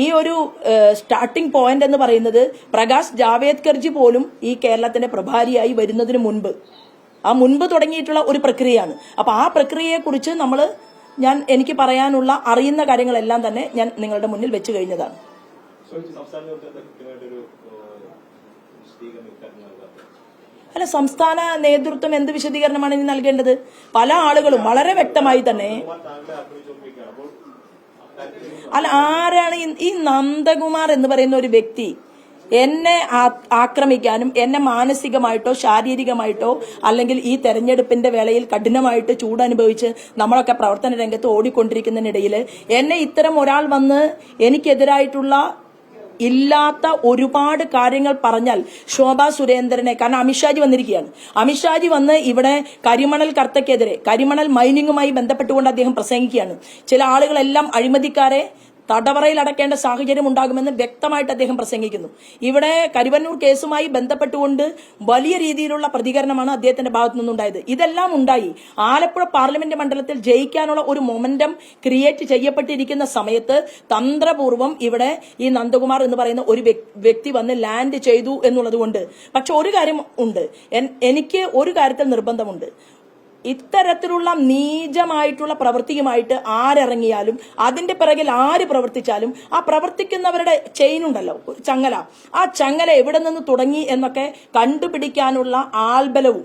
ഈ ഒരു starting point എന്ന് പറയുന്നത് പ്രകാശ് ജാവേദ്കർജി പോലും ഈ കേരളത്തിന്റെ പ്രഭാരിയായി വരുന്നതിന് മുൻപ്. ആ മുൻപ് തുടങ്ങിയിട്ടുള്ള ഒരു പ്രക്രിയയാണ്. അപ്പൊ ആ പ്രക്രിയയെക്കുറിച്ച് നമ്മൾ ഞാൻ എനിക്ക് പറയാനുള്ള അറിയുന്ന കാര്യങ്ങളെല്ലാം തന്നെ ഞാൻ നിങ്ങളുടെ മുന്നിൽ വെച്ച് കഴിഞ്ഞതാണ്. അല്ല സംസ്ഥാന നേതൃത്വം എന്ത് വിശദീകരണമാണ് ഇനി നൽകേണ്ടത്? പല ആളുകളും വളരെ വ്യക്തമായി തന്നെ അല്ല ആരാണ് ഈ- നന്ദകുമാർ എന്ന് പറയുന്ന ഒരു വ്യക്തി എന്നെ ആക്രമിക്കാനും എന്നെ മാനസികമായിട്ടോ ശാരീരികമായിട്ടോ അല്ലെങ്കിൽ ഈ തെരഞ്ഞെടുപ്പിന്റെ വേളയിൽ കഠിനമായിട്ട് ചൂടനുഭവിച്ച് നമ്മളൊക്കെ പ്രവർത്തന രംഗത്ത് ഓടിക്കൊണ്ടിരിക്കുന്നതിനിടയിൽ എന്നെ ഇത്തരം ഒരാൾ വന്ന് എനിക്കെതിരായിട്ടുള്ള ഇല്ലാത്ത ഒരുപാട് കാര്യങ്ങൾ പറഞ്ഞാൽ ശോഭാ സുരേന്ദ്രനെ. കാരണം അമിത്ഷാജി വന്നിരിക്കുകയാണ്. അമിത്ഷാജി വന്ന് ഇവിടെ കരിമണൽ കർത്തക്കെതിരെ കരിമണൽ മൈനിങ്ങുമായി ബന്ധപ്പെട്ടുകൊണ്ട് അദ്ദേഹം പ്രസംഗിക്കുകയാണ്. ചില ആളുകളെല്ലാം അഴിമതിക്കാരെ തടവറയിൽ അടക്കേണ്ട സാഹചര്യം ഉണ്ടാകുമെന്ന് വ്യക്തമായിട്ട് അദ്ദേഹം പ്രസംഗിക്കുന്നു. ഇവിടെ കരുവന്നൂർ കേസുമായി ബന്ധപ്പെട്ടുകൊണ്ട് വലിയ രീതിയിലുള്ള പ്രതികരണമാണ് അദ്ദേഹത്തിന്റെ ഭാഗത്തു നിന്നുണ്ടായത്. ഇതെല്ലാം ഉണ്ടായി. ആലപ്പുഴ പാർലമെന്റ് മണ്ഡലത്തിൽ ജയിക്കാനുള്ള ഒരു മൊമെന്റം ക്രിയേറ്റ് ചെയ്യപ്പെട്ടിരിക്കുന്ന സമയത്ത് തന്ത്രപൂർവം ഇവിടെ ഈ നന്ദകുമാർ എന്ന് പറയുന്ന ഒരു വ്യക്തി വന്ന് ലാൻഡ് ചെയ്തു എന്നുള്ളത് കൊണ്ട് പക്ഷെ ഒരു കാര്യം ഉണ്ട്. എനിക്ക് ഒരു കാര്യത്തിൽ നിർബന്ധമുണ്ട്. ഇത്തരത്തിലുള്ള നീചമായിട്ടുള്ള പ്രവൃത്തിയുമായിട്ട് ആരിറങ്ങിയാലും അതിന്റെ പിറകിൽ ആര് പ്രവർത്തിച്ചാലും ആ പ്രവർത്തിക്കുന്നവരുടെ ചെയിൻ ഉണ്ടല്ലോ ചങ്ങല. ആ ചങ്ങല എവിടെ നിന്ന് തുടങ്ങി എന്നൊക്കെ കണ്ടുപിടിക്കാനുള്ള ആൽബലവും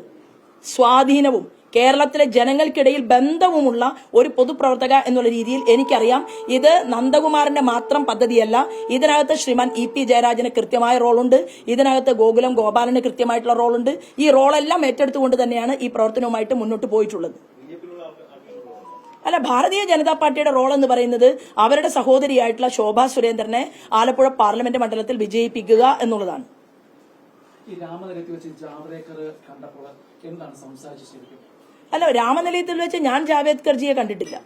സ്വാധീനവും കേരളത്തിലെ ജനങ്ങൾക്കിടയിൽ ബന്ധവുമുള്ള ഒരു പൊതുപ്രവർത്തക എന്നുള്ള രീതിയിൽ എനിക്കറിയാം. ഇത് നന്ദകുമാറിന്റെ മാത്രം പദ്ധതിയല്ല. ഇതിനകത്ത് ശ്രീമാൻ ഇ പി ജയരാജന് കൃത്യമായ റോളുണ്ട്. ഇതിനകത്ത് ഗോകുലം ഗോപാലന് കൃത്യമായിട്ടുള്ള റോളുണ്ട്. ഈ റോളെല്ലാം ഏറ്റെടുത്തുകൊണ്ട് തന്നെയാണ് ഈ പ്രവർത്തനവുമായിട്ട് മുന്നോട്ട് പോയിട്ടുള്ളത്. അല്ല ഭാരതീയ ജനതാ പാർട്ടിയുടെ റോൾ എന്ന് പറയുന്നത് അവരുടെ സഹോദരിയായിട്ടുള്ള ശോഭാ സുരേന്ദ്രനെ ആലപ്പുഴ പാർലമെന്റ് മണ്ഡലത്തിൽ വിജയിപ്പിക്കുക എന്നുള്ളതാണ്. ഈ രാമനിരത്തി വെച്ച് ജാവദേക്കർ കണ്ടപ്പോൾ എന്താണ് സംസാരിച്ചു ശരിക്കും? അല്ല രാമനിലയത്തിൽ വെച്ച് ഞാൻ ജാവേദ്കർജിയെ കണ്ടിട്ടില്ല.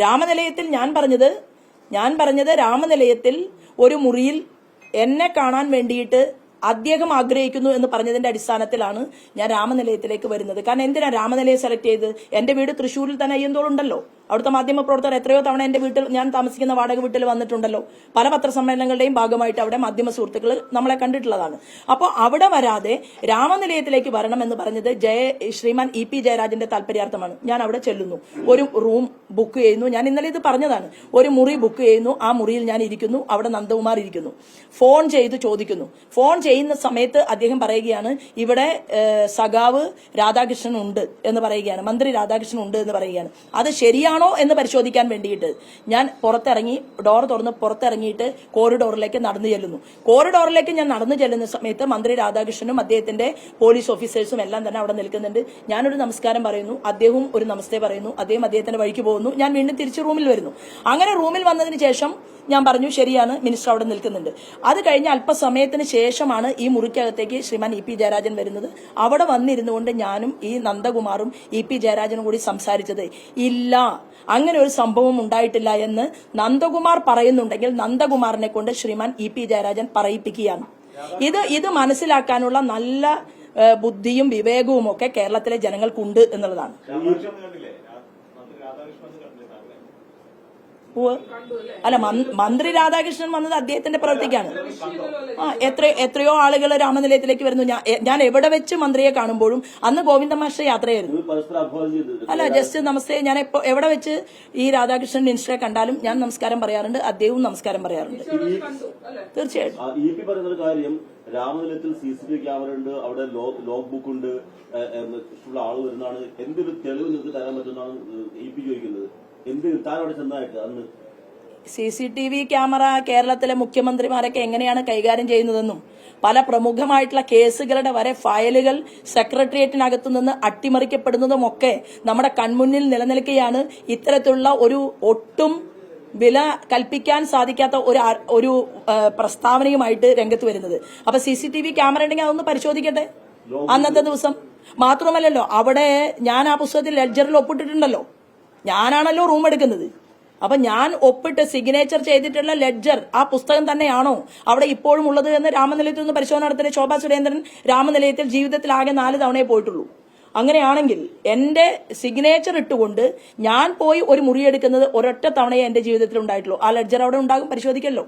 രാമനിലയത്തിൽ ഞാൻ പറഞ്ഞത് ഞാൻ പറഞ്ഞത് രാമനിലയത്തിൽ ഒരു മുറിയിൽ എന്നെ കാണാൻ വേണ്ടിയിട്ട് അദ്ദേഹം ആഗ്രഹിക്കുന്നു എന്ന് പറഞ്ഞതിന്റെ അടിസ്ഥാനത്തിലാണ് ഞാൻ രാമനിലയത്തിലേക്ക് വരുന്നത്. കാരണം എന്തിനാ രാമനിലയം സെലക്ട് ചെയ്ത്? എന്റെ വീട് തൃശ്ശൂരിൽ തന്നെ അയ്യന്തോളുണ്ടല്ലോ. അവിടുത്തെ മാധ്യമ പ്രവർത്തകർ എത്രയോ തവണ എന്റെ വീട്ടിൽ ഞാൻ താമസിക്കുന്ന വാടക വീട്ടിൽ വന്നിട്ടുണ്ടല്ലോ. പല പത്രസമ്മേളനങ്ങളുടെയും ഭാഗമായിട്ട് അവിടെ മാധ്യമ സുഹൃത്തുക്കൾ നമ്മളെ കണ്ടിട്ടുള്ളതാണ്. അപ്പോൾ അവിടെ വരാതെ രാമനിലയത്തിലേക്ക് വരണം എന്ന് പറഞ്ഞത് ജയ ശ്രീമാൻ ഇ പി ജയരാജന്റെ താല്പര്യാർത്ഥമാണ് ഞാൻ അവിടെ ചെല്ലുന്നു. ഒരു റൂം ബുക്ക് ചെയ്യുന്നു. ഞാൻ ഇന്നലെ ഇത് പറഞ്ഞതാണ്. ഒരു മുറി ബുക്ക് ചെയ്യുന്നു. ആ മുറിയിൽ ഞാൻ ഇരിക്കുന്നു. അവിടെ നന്ദകുമാർ ഇരിക്കുന്നു. ഫോൺ ചെയ്ത് ചോദിക്കുന്നു. ഫോൺ ചെയ്യുന്ന സമയത്ത് അദ്ദേഹം പറയുകയാണ് ഇവിടെ സഖാവ് രാധാകൃഷ്ണൻ ഉണ്ട് എന്ന് പറയുകയാണ്. മന്ത്രി രാധാകൃഷ്ണൻ ഉണ്ട് എന്ന് പറയുകയാണ്. അത് ശരിയാണോ എന്ന് പരിശോധിക്കാൻ വേണ്ടിയിട്ട് ഞാൻ പുറത്തിറങ്ങി ഡോർ തുറന്ന് പുറത്തിറങ്ങിയിട്ട് കോറിഡോറിലേക്ക് നടന്നു ചെല്ലുന്നു. കോറിഡോറിലേക്ക് ഞാൻ നടന്നു ചെല്ലുന്ന സമയത്ത് മന്ത്രി രാധാകൃഷ്ണനും അദ്ദേഹത്തിന്റെ പോലീസ് ഓഫീസേഴ്സും എല്ലാം തന്നെ അവിടെ നിൽക്കുന്നുണ്ട്. ഞാനൊരു നമസ്കാരം പറയുന്നു. അദ്ദേഹവും ഒരു നമസ്തേ പറയുന്നു. അദ്ദേഹം അദ്ദേഹത്തിന്റെ വഴിക്ക് പോകുന്നു. ഞാൻ വീണ്ടും തിരിച്ച് റൂമിൽ വരുന്നു. അങ്ങനെ റൂമിൽ വന്നതിന് ശേഷം ഞാൻ പറഞ്ഞു ശരിയാണ് മിനിസ്റ്റർ അവിടെ നിൽക്കുന്നുണ്ട്. അത് കഴിഞ്ഞ് അല്പസമയത്തിന് ശേഷമാണ് ഈ മുറിക്കകത്തേക്ക് ശ്രീമാൻ ഇ പി ജയരാജൻ വരുന്നത്. അവിടെ വന്നിരുന്നുകൊണ്ട് ഞാനും ഈ നന്ദകുമാറും ഇ പി ജയരാജനും കൂടി സംസാരിച്ചത് ഇല്ല അങ്ങനെ ഒരു സംഭവം ഉണ്ടായിട്ടില്ല എന്ന് നന്ദകുമാർ പറയുന്നുണ്ടെങ്കിൽ നന്ദകുമാറിനെ കൊണ്ട് ശ്രീമാൻ ഇ പി ജയരാജൻ പറയിപ്പിക്കുകയാണ്. ഇത് ഇത് മനസ്സിലാക്കാനുള്ള നല്ല ബുദ്ധിയും വിവേകവും ഒക്കെ കേരളത്തിലെ ജനങ്ങൾക്കുണ്ട് എന്നുള്ളതാണ്. അല്ല മന്ത്രി രാധാകൃഷ്ണൻ വന്നത് അദ്ദേഹത്തിന്റെ പ്രവൃത്തിക്കാണ്. ആ എത്ര എത്രയോ ആളുകൾ രാമനിലയത്തിലേക്ക് വരുന്നു. ഞാൻ എവിടെ വെച്ച് മന്ത്രിയെ കാണുമ്പോഴും അന്ന് ഗോവിന്ദ മാസ്റ്റർ യാത്രയായിരുന്നു. അല്ല ജസ്റ്റ് നമസ്തേ ഞാൻ എപ്പോ എവിടെ വെച്ച് ഈ രാധാകൃഷ്ണൻ മിനിസ്റ്ററെ കണ്ടാലും ഞാൻ നമസ്കാരം പറയാറുണ്ട് അദ്ദേഹവും നമസ്കാരം പറയാറുണ്ട്. തീർച്ചയായിട്ടും. രാമനിലയത്തിൽ C C T V camera ഉണ്ട് അവിടെ ലോഗ് ബുക്ക് ഉണ്ട് ആൾ വരുന്നതാണ്. എന്തൊരു തെളിവ് നിങ്ങൾക്ക് തരാൻ പറ്റുന്നതാണ് ഇ പി ചോദിക്കുന്നത്? എന്ത് ചെന്നായിട്ട് അന്ന്? C C T V camera കേരളത്തിലെ മുഖ്യമന്ത്രിമാരൊക്കെ എങ്ങനെയാണ് കൈകാര്യം ചെയ്യുന്നതെന്നും പല പ്രമുഖമായിട്ടുള്ള കേസുകളുടെ വരെ ഫയലുകൾ സെക്രട്ടേറിയറ്റിനകത്തു നിന്ന് അട്ടിമറിക്കപ്പെടുന്നതുമൊക്കെ നമ്മുടെ കൺമുന്നിൽ നിലനിൽക്കുകയാണ് ഇത്തരത്തിലുള്ള ഒരു ഒട്ടും വില കൽപ്പിക്കാൻ സാധിക്കാത്ത ഒരു ഒരു പ്രസ്താവനയുമായിട്ട് രംഗത്ത് വരുന്നത്. അപ്പൊ C C T V camera ഉണ്ടെങ്കിൽ അതൊന്ന് പരിശോധിക്കട്ടെ? അന്നത്തെ ദിവസം? മാത്രമല്ലല്ലോ അവിടെ ഞാൻ ആ പുസ്തകത്തിൽ ലെഡ്ജറിൽ ഒപ്പിട്ടിട്ടുണ്ടല്ലോ. ഞാനാണല്ലോ റൂം എടുക്കുന്നത്. അപ്പൊ ഞാൻ ഒപ്പിട്ട് സിഗ്നേച്ചർ ചെയ്തിട്ടുള്ള ലെഡ്ജർ ആ പുസ്തകം തന്നെയാണോ അവിടെ ഇപ്പോഴും ഉള്ളത് എന്ന് രാമനിലയത്തിൽ നിന്ന് പരിശോധന നടത്തിയ ശോഭാ സുരേന്ദ്രൻ രാമനിലയത്തിൽ ജീവിതത്തിൽ ആകെ നാല് തവണയെ പോയിട്ടുള്ളൂ. അങ്ങനെയാണെങ്കിൽ എന്റെ സിഗ്നേച്ചർ ഇട്ടുകൊണ്ട് ഞാൻ പോയി ഒരു മുറിയെടുക്കുന്നത് ഒരൊറ്റ തവണയെ എന്റെ ജീവിതത്തിൽ ഉണ്ടായിട്ടുള്ളൂ. ആ ലെഡ്ജർ അവിടെ ഉണ്ടാകും പരിശോധിക്കല്ലോ.